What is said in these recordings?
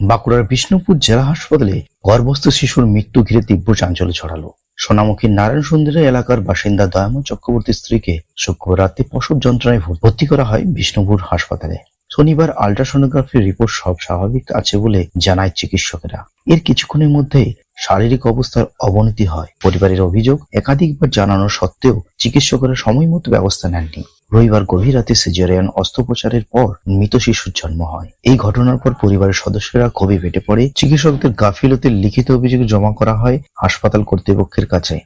বাঁকুড়ার বিষ্ণুপুর জেলা হাসপাতালে গর্ভস্থ শিশুর মৃত্যু ঘিরে তীব্র চাঞ্চল্য ছড়ালো। সোনামুখী নারায়ণ সুন্দরী এলাকার বাসিন্দা দয়াময় চক্রবর্তীর স্ত্রীকে শুক্রবার রাতে প্রসব যন্ত্রণায় ভর্তি করা হয় বিষ্ণুপুর হাসপাতালে। শনিবার আল্ট্রাসোনোগ্রাফির রিপোর্ট সব স্বাভাবিক আছে বলে জানায় চিকিৎসকেরা। এর কিছুক্ষণের মধ্যে শারীরিক অবস্থার অবনতি হয়। পরিবারের অভিযোগ একাধিকবার জানানো সত্ত্বেও চিকিৎসকেরা সময় মতো ব্যবস্থা নেননি। রবিবার গভীর রাতে সিজারিয়ান অস্ত্রোপচারের পর মৃত শিশুর জন্ম হয়। এই ঘটনার পর পরিবারের সদস্যরা ক্ষোভে ফেটে পড়ে। চিকিৎসকদের গাফিলতির লিখিত অভিযোগ জমা করা হয় হাসপাতাল কর্তৃপক্ষের কাছে।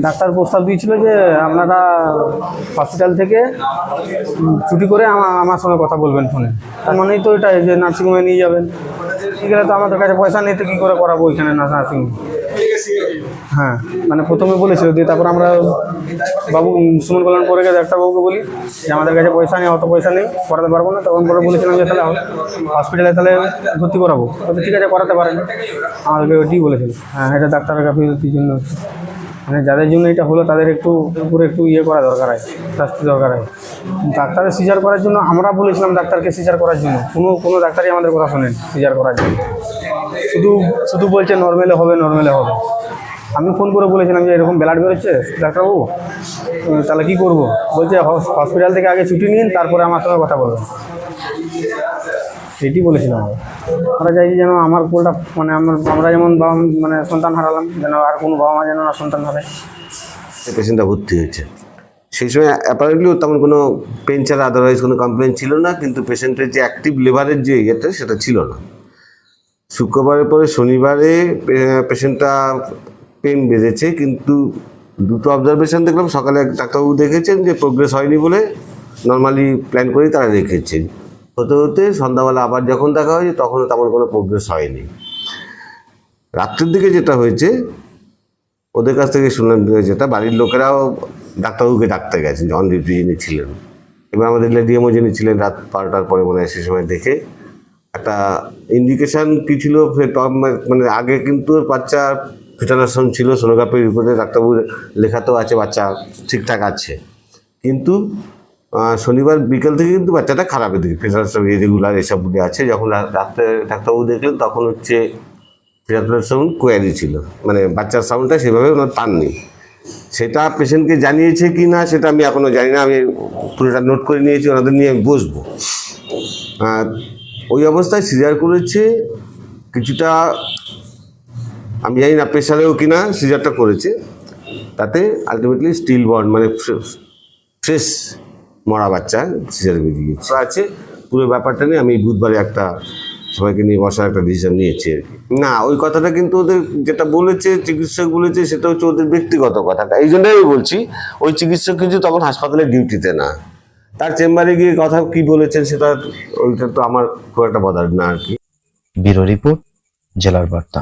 ডাক্তার প্রস্তাব দিয়েছিল যে আপনারা হসপিটাল থেকে ছুটি করে আমা- আমার সঙ্গে কথা বলবেন ফোনে। তার মানেই তো এটাই যে নার্সিংহোমে নিয়ে যাবেন। আছে তো আমাদের কাছে পয়সা নেই, তো কী করে করাবো ওইখানে না নার্সিং? হ্যাঁ মানে প্রথমে বলেছিল, দিয়ে তারপর আমরা বাবু, সুমন কল্যাণ পরে গেছে, একটা বাবুকে বলি, যে আমাদের কাছে পয়সা নেই, অত পয়সা নেই, করাতে পারব না। তখন পরে বলেছিলাম যে, তাহলে হসপিটালে তাহলে ভর্তি করাবো। ঠিক আছে, করাতে পারেন। আমাদেরকে ওইটি বলেছিল। হ্যাঁ এটা ডাক্তারের কাছে জন্য। মানে যাদের জন্য এটা হলো, তাদের একটু উপরে একটু ইয়ে করা দরকার হয়, শাস্তি দরকার হয়। ডাক্তারের সিজার করার জন্য আমরা বলেছিলাম ডাক্তারকে সিজার করার জন্য। কোনো কোনো ডাক্তারই আমাদের কথা শোনেন সিজার করার জন্য। শুধু শুধু বলছে নর্মালে হবে নর্মালে হবে। আমি ফোন করে বলেছিলাম যে, এরকম ব্লাড বেরোচ্ছে, ডাক্তারবাবু তাহলে কী করব? বলছে হসপিটাল থেকে আগে ছুটি নিন, তারপরে আমার সঙ্গে কথা বলবেন। এটি বলেছিলাম আমরা চাইছি যেন আমার কোলটা মানে আমার, আমরা যেমন বাবা মানে সন্তান হারালাম, যেন আর কোনো বাবা মা যেন না সন্তান হারায় পেশেন্টটা ভর্তি হয়েছে। সেই সময় অ্যাপারেন্টলি তেমন কোনো পেন ছাড়া আদারওয়াইজ কোনো কমপ্লেন ছিল না, কিন্তু পেশেন্টের যে অ্যাক্টিভ লিভারের যে ইয়েটা, সেটা ছিল না। শুক্রবারের পরে শনিবারে পেশেন্টটা পেন বেড়েছে কিন্তু দুটো অবজারভেশন দেখলাম। সকালে ডাক্তারবাবু দেখেছেন যে প্রোগ্রেস হয়নি বলে নর্মালি প্ল্যান করেই তারা রেখেছেন হতে হতে সন্ধ্যাবেলা আবার যখন দেখা হয়েছে, তখনও তেমন কোনো প্রোগ্রেস হয়নি। রাত্রের দিকে যেটা হয়েছে, ওদের কাছ থেকে শুনলাম যেটা, বাড়ির লোকেরাও ডাক্তারবাবুকে ডাকতে গেছেন জন ডিউটি যিনি ছিলেন। এবার আমাদের লেডিএমও যিনি ছিলেন রাত বারোটার পরে মনে হয় সে সময় দেখে একটা ইন্ডিকেশান কি ছিল প- মানে আগে কিন্তু বাচ্চা ফিটানাশন ছিল, সোনোগ্রাফির রিপোর্টে ডাক্তারবাবু লেখাতেও আছে, বাচ্চা ঠিকঠাক আছে। কিন্তু শনিবার বিকেল থেকে কিন্তু বাচ্চাটা খারাপের দিকে ফিটানাশন রেগুলার এসবগুলি আছে, যখন রা- রাত্রে ডাক্তারবাবু দেখলেন, তখন হচ্ছে ফিরাতুলের সাউন্ড কোয়ারি ছিল। মানে বাচ্চার সাউন্ডটা সেভাবে ওনার পাননি সেটা পেশেন্টকে জানিয়েছে কি না, সেটা আমি এখনও জানি না, আমি পুরোটা নোট করে নিয়েছি, ওনাদের নিয়ে আমি বসবো। ওই অবস্থায় সিজার করেছে, কিছুটা আমি জানি না প্রেশারেও কিনা, সিজারটা করেছে। তাতে আলটিমেটলি স্টিল বন্ড মানে ফ্রেশ মরা বাচ্চা, সিজার বেরিয়েছে আছে, পুরো ব্যাপারটা নিয়ে আমি বুধবারে একটা সবাইকে নিয়ে বসার একটা ডিসিশন নিয়েছি আর কি। না, ওই কথাটা কিন্তু ওদের যেটা বলেছে, চিকিৎসক বলেছে, সেটা হচ্ছে ওদের ব্যক্তিগত কথাটা এই জন্যই আমি বলছি, ওই চিকিৎসক কিন্তু তখন হাসপাতালে ডিউটিতে না। তার চেম্বারে গিয়ে কথা কি বলেছেন সেটা, ওইটা তো আমার খুব একটা বদার না আর কি। ব্যুরো রিপোর্ট, জেলার বার্তা।